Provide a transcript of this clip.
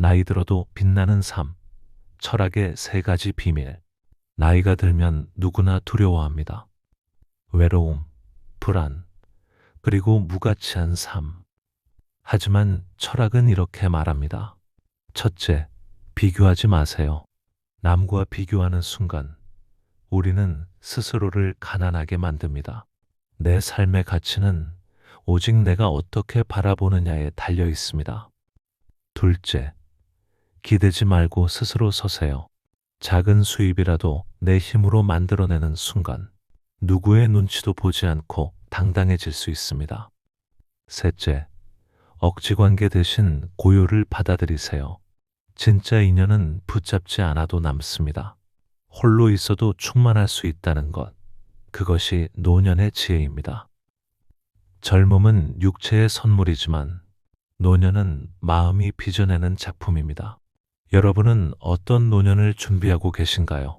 나이 들어도 빛나는 삶. 철학의 세 가지 비밀. 나이가 들면 누구나 두려워합니다. 외로움, 불안, 그리고 무가치한 삶. 하지만 철학은 이렇게 말합니다. 첫째, 비교하지 마세요. 남과 비교하는 순간 우리는 스스로를 가난하게 만듭니다. 내 삶의 가치는 오직 내가 어떻게 바라보느냐에 달려 있습니다. 둘째, 기대지 말고 스스로 서세요. 작은 수입이라도 내 힘으로 만들어내는 순간 누구의 눈치도 보지 않고 당당해질 수 있습니다. 셋째, 억지 관계 대신 고요를 받아들이세요. 진짜 인연은 붙잡지 않아도 남습니다. 홀로 있어도 충만할 수 있다는 것. 그것이 노년의 지혜입니다. 젊음은 육체의 선물이지만 노년은 마음이 빚어내는 작품입니다. 여러분은 어떤 노년을 준비하고 계신가요?